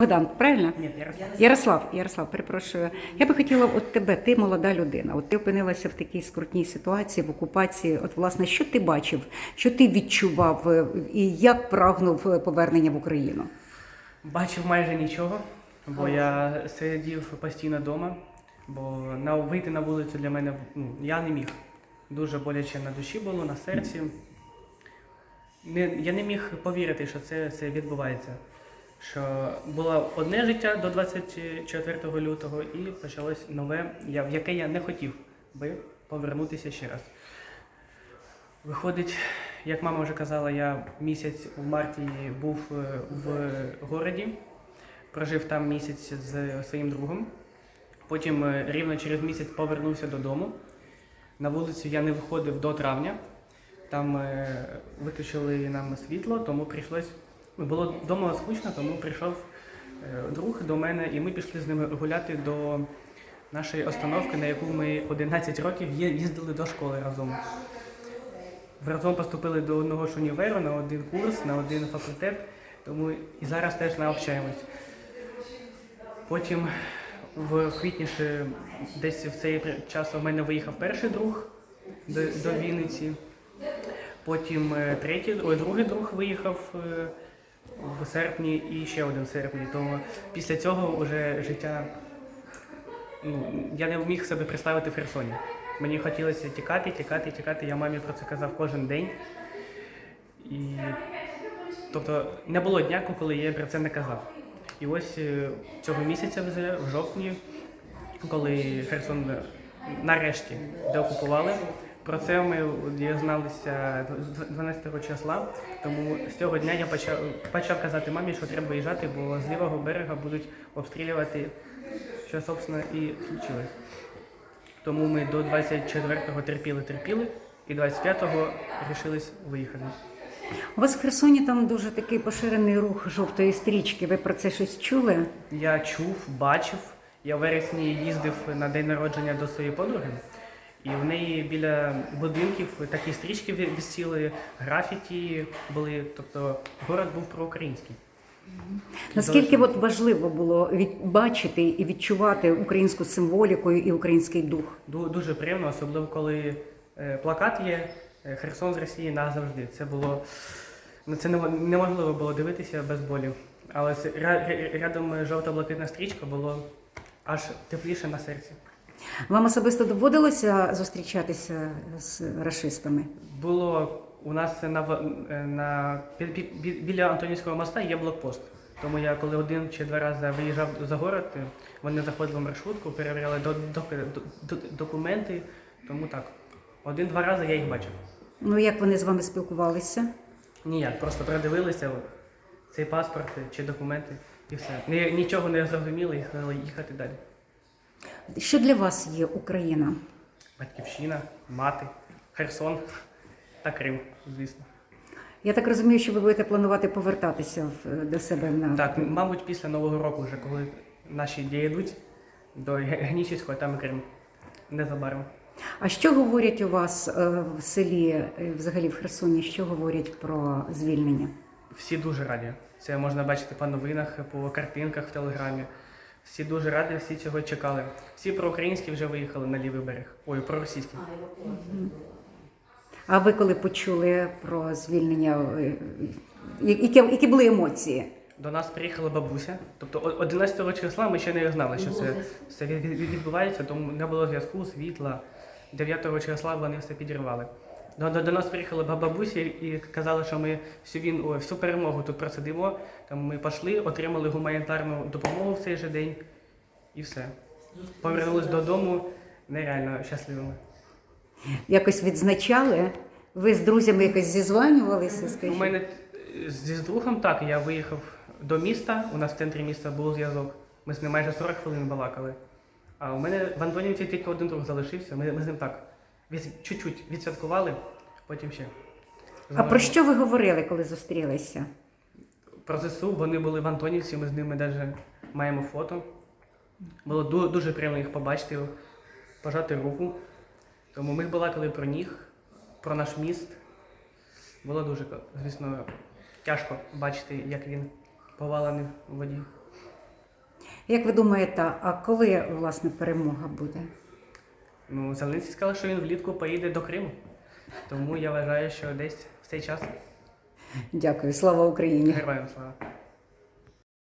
Богдан, правильно? Ні, Ярослав. Ярослав, Ярослав, перепрошую. Я би хотіла от тебе, ти молода людина. От ти опинилася в такій скрутній ситуації в окупації. От власне, що ти бачив, що ти відчував е, і як прагнув е, повернення в Україну? Бачив майже нічого, бо я сидів постійно вдома, бо на, вийти на вулицю для мене ну, я не міг. Дуже боляче на душі було, на серці. Не, я не міг повірити, що це, це відбувається. Що було одне життя до 24 лютого і почалось нове, в яке я не хотів би повернутися ще раз. Виходить, як мама вже казала, я місяць у марті був е, в городі, прожив там місяць з своїм другом. Потім е, рівно через місяць повернувся додому. На вулицю я не виходив до травня. Там е, виключили нам світло, тому прийшлось. Було вдома скучно, тому прийшов е, друг до мене, і ми пішли з ним гуляти до нашої остановки, на яку ми 11 років їздили до школи разом. Разом поступили до одного ж універу на один курс, на один факультет, тому і зараз теж навчаємось. Потім в квітні ще десь в цей час у мене виїхав перший друг до, до Вінниці. Потім е, третій, ой, другий друг виїхав е, в серпні і ще один в серпні. Тому після цього вже життя ну, я не міг себе представити в Херсоні. Мені хотілося тікати, тікати, тікати. Я мамі про це казав кожен день. І тобто не було дня, коли я про це не казав. І ось е, цього місяця вже в жовтні, коли Херсон е, нарешті деокупували. Про це ми дізналися 12 числа. Тому з цього дня я почав, почав казати мамі, що треба виїжджати, бо з лівого берега будуть обстрілювати, що собственно і случилось. Тому ми до 24-го терпіли, терпіли, і 25-го рішились виїхати. У вас в Херсоні там дуже такий поширений рух жовтої стрічки. Ви про це щось чули? Я чув, бачив. Я в вересні їздив на день народження до своєї подруги, і в неї біля будинків такі стрічки висіли, графіті були. Тобто город був проукраїнський. Наскільки от важливо було від, бачити і відчувати українську символіку і український дух? Ду- Дуже приємно, особливо коли е, плакат є е, Херсон з Росії назавжди. Це було ну, це неможливо було дивитися без болю. Але це ря- ря- рядом жовто-блакитна стрічка було аж тепліше на серці. Вам особисто доводилося зустрічатися з рашистами? Було у нас на, на бі- бі- бі- біля Антонівського моста є блокпост. Тому я коли один чи два рази виїжджав за город, е, вони заходили в маршрутку, перевіряли до, до, до- до- документи. Тому так, один-два рази я їх бачив. Ну як вони з вами спілкувалися? Ніяк, просто продивилися цей паспорт чи документи і все. Нічого не зрозуміли і хотіли їхати далі. Що для вас є Україна? Батьківщина, мати, Херсон та Крим, звісно. Я так розумію, що ви будете планувати повертатися в- до себе на Так, мабуть, після Нового року, вже коли наші дійдуть до Ге- Генічеського, там і Крим. Незабаром. А що говорять у вас е, в селі, е, взагалі в Херсоні? Що говорять про звільнення? Всі дуже раді. Це можна бачити по новинах, по картинках в телеграмі. Всі дуже раді, всі цього чекали. Всі проукраїнські вже виїхали на лівий берег. Ой, проросійські. А ви коли почули про звільнення, е, які, які були емоції? До нас приїхала бабуся. Тобто о- 11 числа ми ще не знали, що це все від- від- відбувається, тому не було зв'язку, світла. 9 числа вони все підірвали. До, до, до нас приїхала ба- бабуся і казали, що ми всю він ой, всю перемогу тут просидимо. Там ми пішли, отримали гуманітарну допомогу в цей же день і все. Повернулись додому нереально щасливими. Якось відзначали? Ви з друзями якось зізванювалися? У мене е, зі з другом так, я виїхав до міста, у нас в центрі міста був зв'язок. Ми з ним майже 40 хвилин балакали. А у мене в Антонівці тільки один друг залишився. Ми, ми з ним так чуть-чуть відсвяткували, потім ще. А про що ви говорили, коли зустрілися? Про ЗСУ вони були в Антонівці, ми з ними навіть маємо фото. Було ду- дуже приємно їх побачити, пожати руку. Тому ми балакали про них, про наш міст. Було дуже, звісно, тяжко бачити, як він повалений в воді. Як ви думаєте, а коли власне перемога буде? Ну, Зеленський сказав, що він влітку поїде до Криму. Тому я вважаю, що десь в цей час Дякую, слава Україні! героям слава.